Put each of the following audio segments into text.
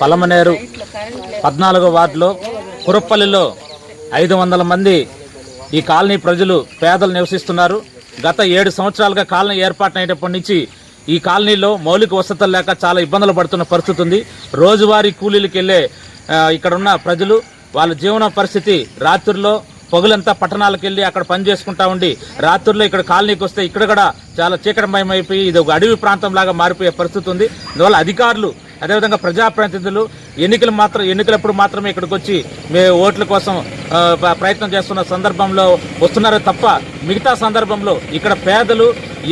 పలమనేరు పద్నాలుగో వార్డులో కురప్పల్లిలో ఐదు వందల మంది ఈ కాలనీ ప్రజలు పేదలు నివసిస్తున్నారు. గత ఏడు సంవత్సరాలుగా కాలనీ ఏర్పాటైనప్పటి నుంచి ఈ కాలనీలో మౌలిక వసతులు లేక చాలా ఇబ్బందులు పడుతున్న పరిస్థితి ఉంది. రోజువారీ కూలీలకు వెళ్ళే ఇక్కడున్న ఇక్కడ ఉన్న ప్రజలు వాళ్ళ జీవన పరిస్థితి రాత్రుల్లో పొగలంతా పట్టణాలకు వెళ్ళి అక్కడ పని చేసుకుంటా ఉండి రాత్రుల్లో ఇక్కడ కాలనీకి వస్తే ఇక్కడ కూడా చాలా చీకటమయం అయిపోయి ఇది ఒక అడవి ప్రాంతం లాగా మారిపోయే పరిస్థితి ఉంది. అందువల్ల అధికారులు అదేవిధంగా ప్రజాప్రతినిధులు ఎన్నికలు మాత్రం ఎన్నికలప్పుడు మాత్రమే ఇక్కడికి వచ్చి మే ఓట్ల కోసం ప్రయత్నం చేస్తున్న సందర్భంలో వస్తున్నారు తప్ప మిగతా సందర్భంలో ఇక్కడ పేదలు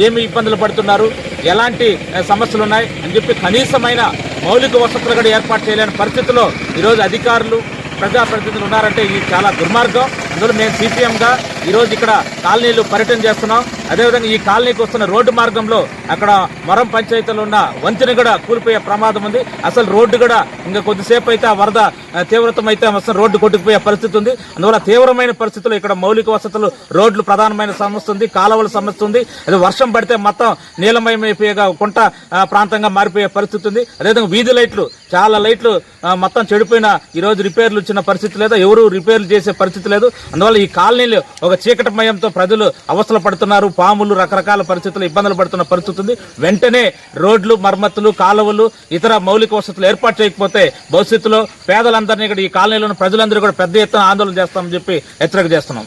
ఏమి ఇబ్బందులు పడుతున్నారు ఎలాంటి సమస్యలు ఉన్నాయి అని చెప్పి కనీసమైన మౌలిక వసతులు కూడా ఏర్పాటు చేయలేని పరిస్థితిలో ఈరోజు అధికారులు ప్రజాప్రతినిధులు ఉన్నారంటే ఇది చాలా దుర్మార్గం. అందులో మేము సిపిఎంగా ఈరోజు ఇక్కడ కాలనీలు పర్యటన చేస్తున్నాం. అదేవిధంగా ఈ కాలనీకి వస్తున్న రోడ్డు మార్గంలో అక్కడ మరం పంచాయతీలో ఉన్న వంతెన కూడా కూలిపోయే ప్రమాదం ఉంది. అసలు రోడ్డు కూడా ఇంకా కొద్దిసేపు అయితే ఆ వరద తీవ్రతం అయితే అసలు రోడ్డు కొట్టుకుపోయే పరిస్థితి ఉంది. అందువల్ల తీవ్రమైన పరిస్థితులు ఇక్కడ మౌలిక వసతులు రోడ్లు ప్రధానమైన సమస్య ఉంది కాలువల సమస్య ఉంది. అది వర్షం పడితే మొత్తం నీలమయమైపోయేగా కుంట ప్రాంతంగా మారిపోయే పరిస్థితి ఉంది. అదేవిధంగా వీధి లైట్లు చాలా లైట్లు మొత్తం చెడిపోయిన ఈ రోజు రిపేర్లు ఇచ్చిన పరిస్థితి లేదు. ఎవరు రిపేర్లు చేసే పరిస్థితి లేదు. అందువల్ల ఈ కాలనీలు ఒక చీకటమయంతో ప్రజలు అవస్థలు పడుతున్నారు పాములు రకరకాల పరిస్థితులు ఇబ్బందులు పడుతున్న పరిస్థితి ఉంది. వెంటనే రోడ్లు మరమ్మతులు కాలువలు ఇతర మౌలిక వసతులు ఏర్పాటు చేయకపోతే భవిష్యత్తులో పేదలందరినీ ఇక్కడ ఈ కాలనీలోని ప్రజలందరూ కూడా పెద్ద ఎత్తున ఆందోళన చేస్తామని చెప్పి హెచ్చరిక చేస్తున్నాం.